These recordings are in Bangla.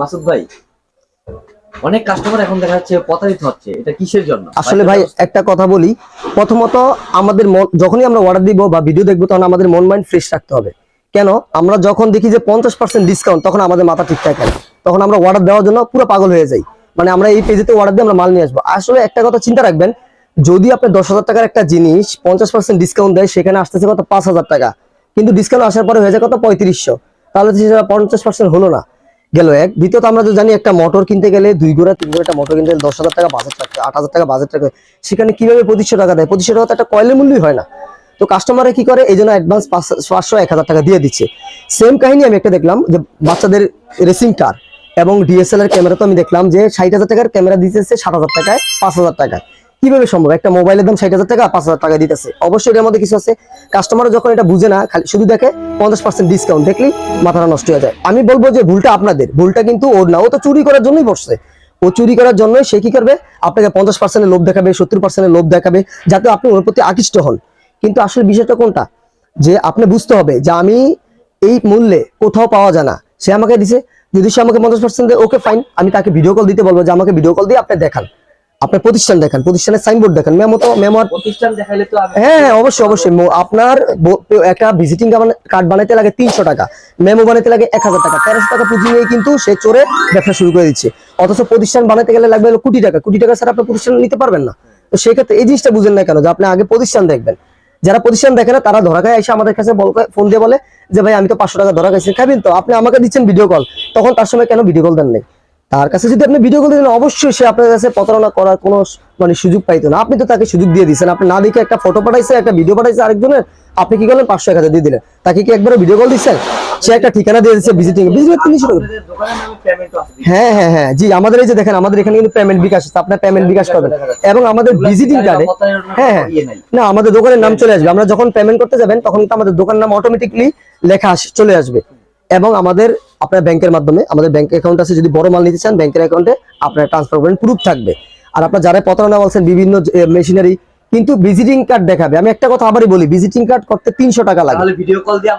মাসুদ ভাই। অনেক কাস্টমার এখন দেখা যাচ্ছে প্রতারিত হচ্ছে। এটা কিসের জন্য? আসলে ভাই একটা কথা বলি। প্রথমত আমাদের যখনই আমরা অর্ডার দিব বা ভিডিও দেখব তখন আমাদের মন মাইন্ড ফ্রেশ রাখতে হবে। কেন? আমরা যখন দেখি যে পঞ্চাশ পার্সেন্ট ডিসকাউন্ট তখন আমাদের মাথা ঠিক থাকে তখন আমরা অর্ডার দেওয়ার জন্য পুরো পাগল হয়ে যাই। মানে আমরা এই পেজেতে অর্ডার দিয়ে আমরা মাল নিয়ে আসব। আসলে একটা কথা চিন্তা রাখবেন যদি আপনি দশ হাজার টাকার একটা জিনিস পঞ্চাশ পার্সেন্ট ডিসকাউন্ট দেয় সেখানে আসতেছে কত? পাঁচ হাজার টাকা। কিন্তু ডিসকাউন্ট আসার পরে হয়ে যায় কত? পঁয়ত্রিশশো। তাহলে সেটা পঞ্চাশ পার্সেন্ট হলো না। গেল এক। দ্বিতীয়ত আমরা তো জানি একটা মোটর কিনতে গেলে দুই গোড়া তিন গোড়া একটা মোটর কিনতে গেলে দশ হাজার টাকা বাজেট টাকা আট হাজার টাকা বাজেট টাকা সেখানে কীভাবে পঁচিশশো টাকা দেয়? পঁচিশশো টাকা তো একটা কয়েলের মূল্যই হয় না। তো কাস্টমারে কি করে? এই জন্য অ্যাডভান্স পাঁচশো, এক হাজার টাকা দিয়ে দিচ্ছে। সেম কাহিনী আমি একটা দেখলাম যে বাচ্চাদের রেসিং কার এবং ডিএসএলআর ক্যামেরা তো আমি দেখলাম যে ষাট হাজার টাকার ক্যামেরা দিতেছে ষাট হাজার টাকায়, পাঁচ হাজার টাকায়। কীভাবে সম্ভব? একটা মোবাইলের দাম ষাট হাজার টাকা, পাঁচ হাজার টাকা দিতেছে। অবশ্যই এটার মধ্যে কিছু আছে। কাস্টমার যখন এটা বুঝে না, খালি শুধু দেখে পঞ্চাশ পার্সেন্ট ডিসকাউন্ট দেখলেই মাথাটা নষ্ট হয়ে যায়। আমি বলব যে ভুলটা আপনাদের, ভুলটা কিন্তু ওর না। ও তো চুরি করার জন্যই বসছে। ও চুরি করার জন্যই সে কি করবে? আপনাকে পঞ্চাশ পার্সেন্টের লোভ দেখাবে, সত্তর পার্সেন্টের লোভ দেখাবে, যাতে আপনি ওর প্রতি আকৃষ্ট হন। কিন্তু আসলে বিষয়টা কোনটা? যে আপনি বুঝতে হবে যে আমি এই মূল্যে কোথাও পাওয়া যায় না। সে আমাকে দিছে। যদি সে আমাকে পঞ্চাশ পার্সেন্ট দেয়, ওকে ফাইন আমি তাকে ভিডিও কল দিতে বলব যে আমাকে ভিডিও কল দিয়ে আপনি দেখান। আপনার প্রতিষ্ঠান দেখান প্রতিষ্ঠানের সাইনবোর্ড দেখান মেমো তো মেমো প্রতিষ্ঠান দেখাইলে তো হ্যাঁ হ্যাঁ অবশ্যই অবশ্যই। আপনার একটা ভিজিটিং কার্ড বানাইতে লাগে তিনশো টাকা। মেমো বানাইতে লাগে এক হাজার টাকা। তেরোশো টাকা পুঁজি নিয়ে কিন্তু সে চোরে ব্যবসা শুরু করে দিচ্ছে। অথচ প্রতিষ্ঠান বানাইতে গেলে লাগবে হলো কোটি টাকা। কোটি টাকা স্যার আপনি প্রতিষ্ঠান নিতে পারবেন না। তো সেক্ষেত্রে এই জিনিসটা বুঝেন না কেন যে আপনি আগে প্রতিষ্ঠান দেখবেন। যারা প্রতিষ্ঠান দেখে না তারা ধরা খায় এসে আমাদের কাছে ফোন দিয়ে বলে যে ভাই আমি তো পাঁচশো টাকা ধরা খাইছি। খাবেন তো? আপনি আমাকে দিচ্ছেন ভিডিও কল তখন তার সময় কেন ভিডিও কল দেন নাই? তার কাছে যদি আপনি ভিডিও কল দিতেন, অবশ্যই সে আপনার কাছে প্রতারণা করার কোনো মানে সুযোগ পাইতো না। আপনি তো তাকে সুযোগ দিয়ে দিচ্ছেন আপনি না দেখে একটা ফটো পাঠাইছে, একটা ভিডিও পাঠাইছে আরেকজনের, আপনি কি করলেন? পাঁচশো এক দিয়ে দিলেন। তাকে কি একবার ভিডিও কল দিচ্ছেন? সে একটা ঠিকানা দিয়ে দিচ্ছে ভিজিটিং হ্যাঁ হ্যাঁ হ্যাঁ। জি, আমাদের এই যে দেখেন, আমাদের এখানে কিন্তু পেমেন্ট বিকাশ আছে। আপনার পেমেন্ট বিকাশ করবেন। এবং আমাদের ভিজিটিং কার্ডে হ্যাঁ হ্যাঁ। না, আমাদের দোকানের নাম চলে আসবে। আমরা যখন পেমেন্ট করতে যাবেন, তখন কিন্তু আমাদের দোকানের নাম অটোমেটিকলি লেখা চলে আসবে। এবং আমাদের আপনার ব্যাংকের মাধ্যমে আমাদের ব্যাংক অ্যাকাউন্ট আছে যদি বড় মাল নিতে চান ব্যাংকের অ্যাকাউন্টে আপনার ট্রান্সফার করেন প্রুফ থাকবে। আর আপনার যারা প্রতারণা বলছেন বিভিন্ন মেশিনারি কিন্তু ভিজিটিং কার্ড দেখাবে। আমি একটা কথা আবারই বলি ভিজিটিং কার্ড করতে তিনশো টাকা লাগে।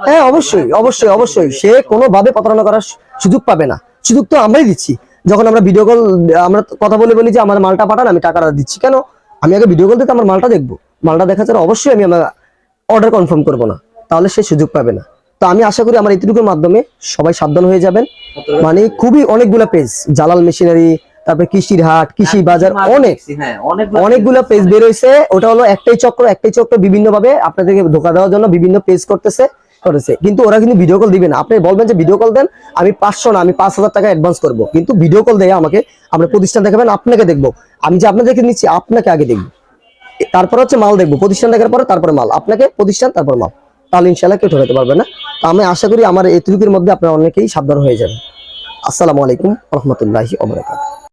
হ্যাঁ অবশ্যই অবশ্যই অবশ্যই। সে কোনোভাবে প্রতারণা করার সুযোগ পাবে না। সুযোগ তো আমরাই দিচ্ছি। যখন আমরা ভিডিও কল আমরা কথা বলে বলি যে আমার মালটা পাঠান আমি টাকাটা দিচ্ছি। কেন? আমি আগে ভিডিও কল দিতে আমার মালটা দেখব। মালটা দেখা ছাড়া অবশ্যই আমি আমার অর্ডার কনফার্ম করব না। তাহলে সে সুযোগ পাবে না। তো আমি আশা করি আমার এইটুকুর মাধ্যমে সবাই সাবধান হয়ে যাবেন। মানে খুবই অনেকগুলা পেজ জালাল মেশিনারি তারপরে কৃষির হাট কৃষি বাজার অনেক হ্যাঁ অনেক অনেকগুলো পেজ বের হয়েছে ওটা হলো একটাই চক্র একটাই চক্র বিভিন্ন ভাবে আপনাদেরকে ধোকা দেওয়ার জন্য বিভিন্ন পেজ করতেছে করেছে। কিন্তু ওরা কিন্তু ভিডিও কল দিবে না। আপনি বলবেন যে ভিডিও কল দেন আমি পাঁচশো না আমি পাঁচ হাজার টাকা অ্যাডভান্স করব। কিন্তু ভিডিও কল দেয় আমাকে আমরা প্রতিষ্ঠান দেখাবেন আপনাকে দেখব। আমি যে আপনাদেরকে নিচ্ছি আপনাকে আগে দেখব। তারপর হচ্ছে মাল দেখব। প্রতিষ্ঠান দেখার পরে তারপরে মাল। আপনাকে প্রতিষ্ঠান তারপর মাল। তাহলে ইনশাল্লাহ কেউ ঠকাতে পারবে না। তো আমি আশা করি আমার এতটুকুর মধ্যে আপনার অনেকেই সাবধান হয়ে যাবে আসসালামু আলাইকুম রহমতুল্লাহি ওবরাকাতুহু